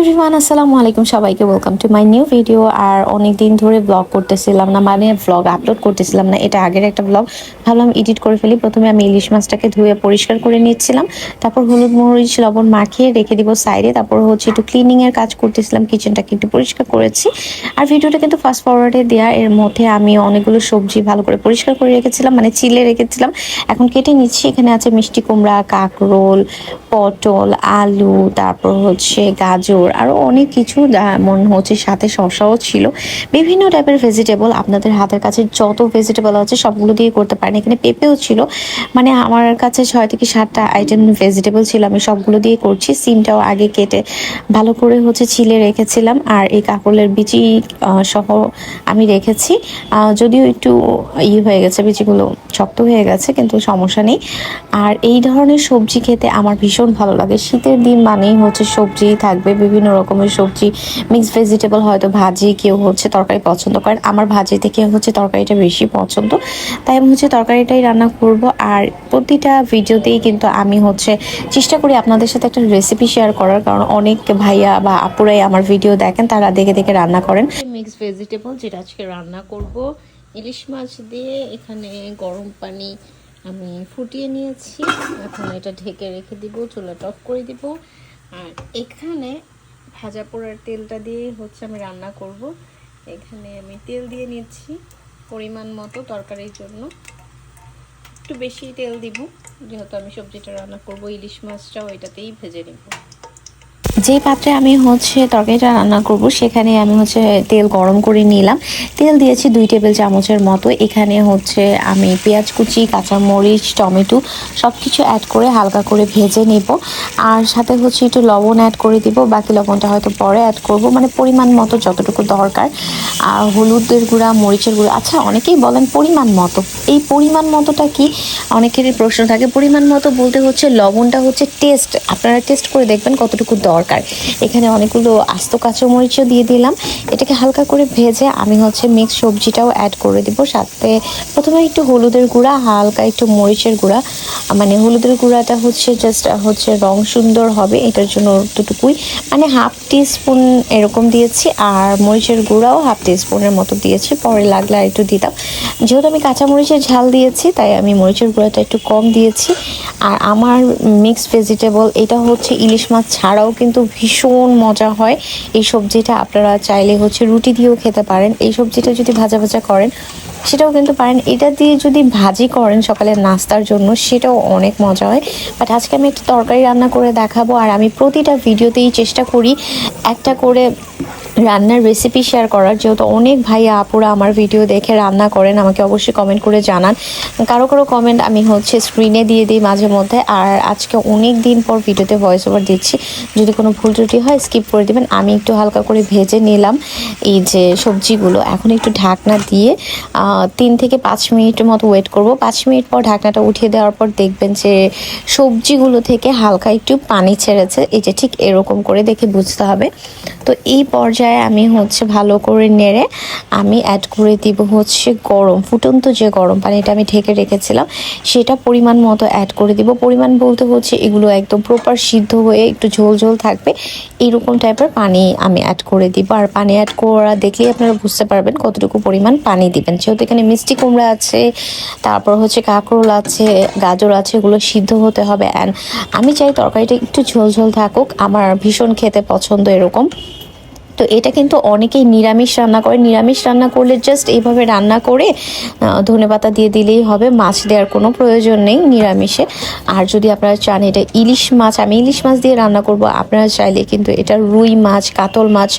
Everyone, আসসালামু আলাইকুম সবাইকে। Welcome to my new video আর অনেক দিন ধরে ব্লগ করতেছিলাম না মানে ব্লগ আপলোড করতেছিলাম না, এটা আগের একটা ব্লগ ভাবলাম এডিট করে ফেলি। প্রথমে আমি ইলিশ মাছটাকে ধুয়ে পরিষ্কার করে নিচ্ছিলাম। তারপর হলুদ, মরিচ, লবণ মাখিয়ে রেখে দিব সাইডে। তারপর হচ্ছে একটু ক্লিনিং এর কাজ করতেছিলাম কিচেনটাকে একটু পরিষ্কার করেছি। আর ভিডিওটা কিন্তু ফাস্ট ফরওয়ার্ডে দেওয়া এর মধ্যে আমি অনেকগুলো সবজি ভালো করে পরিষ্কার করে রেখেছিলাম মানে চিলে রেখেছিলাম। এখন কেটে নিচ্ছি। এখানে আছে মিষ্টি কুমড়া, কাকরোল, পটল, আলু, তারপর হচ্ছে গাজর আরও অনেক কিছু মনে হচ্ছে সাথে শসাও ছিল। বিভিন্ন টাইপের ভেজিটেবল আপনাদের হাতের কাছে যত ভেজিটেবল আছে সবগুলো দিয়ে করতে পারেন। এখানে পেঁপেও ছিল। মানে আমার কাছে ছয় থেকে সাতটা আইটেম ভেজিটেবল ছিল, আমি সবগুলো দিয়ে করছি। সিমটাও আগে কেটে ভালো করে হচ্ছে ছিলে রেখেছিলাম। আর এই কাকলের বিচি সহ আমি রেখেছি। যদিও একটু ই হয়ে গেছে, বিচিগুলো শক্ত হয়ে গেছে, কিন্তু সমস্যা নেই। আর এই ধরনের সবজি খেতে আমার ভীষণ ভালো লাগে। শীতের দিন মানেই হচ্ছে সবজি থাকবে, বিভিন্ন রকমের সবজি মিক্স ভেজিটেবল হয়তো ভাজি কেউ হচ্ছে তরকারি পছন্দ করেন আমার ভাজি থেকে হচ্ছে তরকারিটা বেশি পছন্দ। তাই আমি হচ্ছে তরকারিটাই রান্না করব। আর প্রতিটা ভিডিওতেই কিন্তু আমি হচ্ছে চেষ্টা করি আপনাদের সাথে একটা রেসিপি শেয়ার করার। কারণ অনেক ভাইয়া বা আপুরাই আমার ভিডিও দেখেন, তারা দেখে দেখে রান্না করেন। মিক্স ভেজিটেবল যেটা আজকে রান্না করব, ইলিশ মাছ দিয়ে এখানে গরম পানি আমি ফুটিয়ে নিয়েছি। এখন এটা ঢেকে রেখে দিব চুলাটা অফ করে দিব। আর এখানে ভাজা পোড়ার তেলটা দিয়েই হচ্ছে আমি রান্না করব। এখানে আমি তেল দিয়ে নিচ্ছি পরিমাণ মতো তরকারির জন্য। একটু বেশি তেল দিব, যেহেতু আমি সবজিটা রান্না করব, ইলিশ মাছটাও এটাতেই ভেজে নেব। যে পাত্রে আমি হচ্ছে তরকারিটা রান্না করব, সেখানে আমি হচ্ছে তেল গরম করে নিলাম। তেল দিয়েছি দুই টেবিল চামচের মতো। এখানে হচ্ছে আমি পেঁয়াজ কুচি, কাঁচামরিচ, টমেটো সব কিছু অ্যাড করে হালকা করে ভেজে নেব। আর সাথে হচ্ছে একটু লবণ অ্যাড করে দিব। বাকি লবণটা হয়তো পরে অ্যাড করব। মানে পরিমাণ মতো যতটুকু দরকার। আর হলুদের গুঁড়া, মরিচের গুঁড়া আচ্ছা অনেকেই বলেন পরিমাণ মতো। এই পরিমাণ মতোটা কি? অনেকেরই প্রশ্ন থাকে। পরিমাণ মতো বলতে হচ্ছে লবণটা হচ্ছে টেস্ট আপনারা টেস্ট করে দেখবেন কতটুকু দরকার। এখানে অনেকগুলো আস্ত কাঁচামরিচও দিয়ে দিলাম। এটাকে হালকা করে ভেজে আমি হচ্ছে মিক্স সবজিটাও অ্যাড করে দিব। সাথে প্রথমে একটু হলুদের গুঁড়া, হালকা একটু মরিচের গুঁড়া। মানে হলুদের গুঁড়াটা হচ্ছে জাস্ট হচ্ছে রং সুন্দর হবে, এটার জন্য দুটুকুই। মানে হাফ টি স্পুন এরকম দিয়েছি আর মরিচের গুঁড়াও হাফ টি স্পুনের মতো দিয়েছি। পরে লাগলে আর একটু দিতাম। যেহেতু আমি কাঁচা মরিচের ঝাল দিয়েছি, তাই আমি মরিচের গুঁড়াটা একটু কম দিয়েছি। আর আমার মিক্সড ভেজিটেবল এটা হচ্ছে ইলিশ মাছ ছাড়াও কিন্তু ভীষণ মজা হয়। এই সবজিটা আপনারা চাইলে হচ্ছে রুটি দিয়েও খেতে পারেন। এই সবজিটা যদি ভাজা ভাজা করেন সেটাও কিন্তু পারেন। এটা দিয়ে যদি ভাজি করেন সকালে নাস্তার জন্য, সেটাও অনেক মজা হয়। বাট আজকে আমি একটা তরকারি রান্না করে দেখাবো, আর আমি প্রতিটা ভিডিওতেই চেষ্টা করি একটা করে রান্নার রেসিপি শেয়ার করার। যেহেতু অনেক ভাইয়া, আপুরা আমার ভিডিও দেখে রান্না করেন, আমাকে অবশ্যই কমেন্ট করে জানান। কারও কারও কমেন্ট আমি হচ্ছে স্ক্রিনে দিয়ে দিই মাঝে মধ্যে। আর আজকে অনেক দিন পর ভিডিওতে ভয়েস ওভার দিচ্ছি। যদি কোনো ভুল ত্রুটি হয় স্কিপ করে দিবেন। আমি একটু হালকা করে ভেজে নিলাম এই যে সবজিগুলো। এখন একটু ঢাকনা দিয়ে তিন থেকে পাঁচ মিনিটের মতো ওয়েট করব। পাঁচ মিনিট পর ঢাকনাটা উঠিয়ে দেওয়ার পর দেখবেন যে সবজিগুলো থেকে হালকা একটু পানি ছেড়েছে। এই যে ঠিক এরকম করে দেখে বুঝতে হবে। তো এই পর্যায়ে আমি হচ্ছে ভালো করে নেড়ে আমি অ্যাড করে দিব হচ্ছে গরম, ফুটন্ত যে গরম পানিটা আমি ঢেকে রেখেছিলাম, সেটা পরিমাণ মতো অ্যাড করে দিব। পরিমাণ বলতে হচ্ছে এগুলো একদম প্রপার সিদ্ধ হয়ে একটু ঝোল ঝোল থাকবে। এইরকম টাইপের পানি আমি অ্যাড করে দিব। আর পানি অ্যাড করা দেখলেই আপনারা বুঝতে পারবেন কতটুকু পরিমাণ পানি দিবেন। যেহেতু এখানে মিষ্টি কুমড়া আছে, তারপর হচ্ছে কাঁকরোল আছে, গাজর আছে, এগুলো সিদ্ধ হতে হবে। অ্যান্ড আমি চাই তরকারিটা একটু ঝোল ঝোল থাকুক, আমার ভীষণ খেতে পছন্দ এরকম। তো এটা কিন্তু অনেকেই নিরামিষ রান্না করে। নিরামিষ রান্না করলে জাস্ট এইভাবে রান্না করে ধনে পাতা দিয়ে দিলেই হবে। মাছ দেওয়ার কোনো প্রয়োজন নেই নিরামিষে। আর যদি আপনারা চান এটা ইলিশ মাছ, আমি ইলিশ মাছ দিয়ে রান্না করব। আপনারা চাইলে কিন্তু এটা রুই মাছ, কাতল মাছ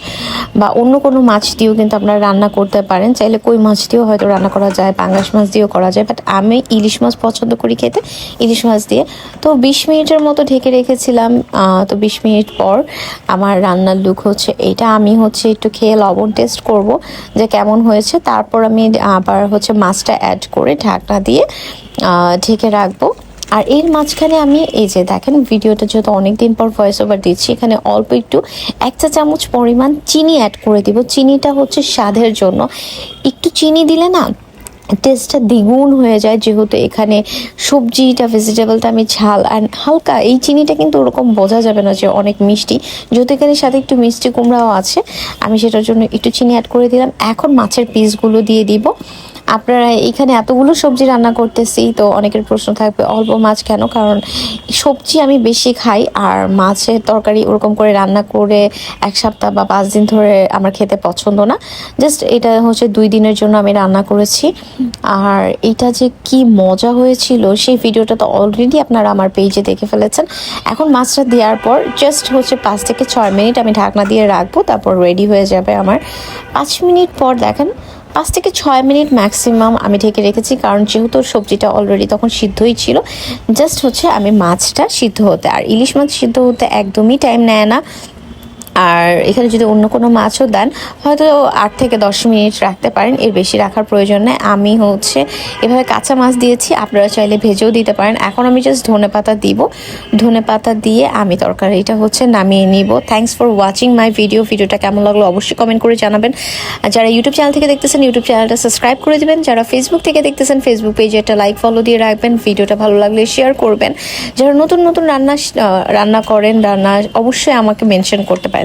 বা অন্য কোনো মাছ দিয়েও কিন্তু আপনারা রান্না করতে পারেন। চাইলে কই মাছ দিয়েও হয়তো রান্না করা যায়, পাঙ্গাস মাছ দিয়েও করা যায়। বাট আমি ইলিশ মাছ পছন্দ করি খেতে ইলিশ মাছ দিয়ে। তো বিশ মিনিটের মতো ঢেকে রেখেছিলাম তো বিশ মিনিট পর আমার রান্নার লুক হচ্ছে এটা আমি হচ্ছে একটু খেয়ে লবণ টেস্ট করব, যে কেমন হয়েছে। তারপর আমি, আবার হচ্ছে মাছটা অ্যাড করে ঢাকনা দিয়ে ঢেকে রাখব। আর এর মাঝখানে আমি, এই যে দেখেন ভিডিওটা যেহেতু অনেক দিন পর ভয়েস ওভার দিচ্ছি, এখানে অল্প একটু, এক চা চামচ পরিমাণ চিনি অ্যাড করে দিব। চিনিটা হচ্ছে স্বাদের জন্য। একটু চিনি দিলে না টেস্টটা দ্বিগুণ হয়ে যায় যেহেতু এখানে সবজিটা ভেজিটেবলটা আমি ঝাল অ্যান্ড হালকা, এই চিনিটা কিন্তু ওরকম বোঝা যাবে না যে অনেক মিষ্টি। যেহেতু এখানে সাথে একটু মিষ্টি কুমড়াও আছে, আমি সেটার জন্য একটু চিনি অ্যাড করে দিলাম। এখন মাছের পিসগুলো দিয়ে দিব। আপনারা এখানে এতগুলো সবজি রান্না করতেছি, তো অনেকের প্রশ্ন থাকবে, অল্প মাছ কেন? কারণ সবজি আমি বেশি খাই, আর মাছের তরকারি ওরকম করে রান্না করে এক সপ্তাহ বা পাঁচ দিন ধরে আমার খেতে পছন্দ না। জাস্ট এটা হচ্ছে দুই দিনের জন্য আমি রান্না করেছি। আর এটা যে কি মজা হয়েছিল, সেই ভিডিওটা তো অলরেডি আপনারা আমার পেজে দেখে ফেলেছেন। এখন মাছটা দেওয়ার পর জাস্ট হচ্ছে পাঁচ থেকে ছয় মিনিট আমি ঢাকনা দিয়ে রাখব, তারপর রেডি হয়ে যাবে আমার। পাঁচ মিনিট পর দেখেন পাঁচ থেকে ছয় মিনিট ম্যাক্সিমাম আমি ঢেকে রেখেছি, কারণ যেহেতু সবজিটা অলরেডি তখন সিদ্ধই ছিল। জাস্ট হচ্ছে আমি মাছটা সিদ্ধ হতে, আর ইলিশ মাছ সিদ্ধ হতে একদমই টাইম নেয় না। আর এখানে যদি অন্য কোনো মাছও দেন, হয়তো আট থেকে দশ মিনিট রাখতে পারেন, এর বেশি রাখার প্রয়োজন নেই। আমি হচ্ছে এভাবে কাঁচা মাছ দিয়েছি, আপনারা চাইলে ভেজেও দিতে পারেন। এখন আমি জাস্ট ধনে পাতা দিব। ধনে পাতা দিয়ে আমি তরকারিটা হচ্ছে নামিয়ে নিব। Thanks for watching my video ভিডিওটা কেমন লাগল অবশ্যই কমেন্ট করে জানাবেন। যারা ইউটিউব চ্যানেল থেকে দেখতেছেন ইউটিউব চ্যানেলটা সাবস্ক্রাইব করে দেবেন। যারা ফেসবুক থেকে দেখতেছেন ফেসবুক পেজে একটা লাইক ফলো দিয়ে রাখবেন। ভিডিওটা ভালো লাগলে শেয়ার করবেন। যারা নতুন নতুন রান্না রান্না করেন, রান্না, অবশ্যই আমাকে মেনশন করতে পারেন।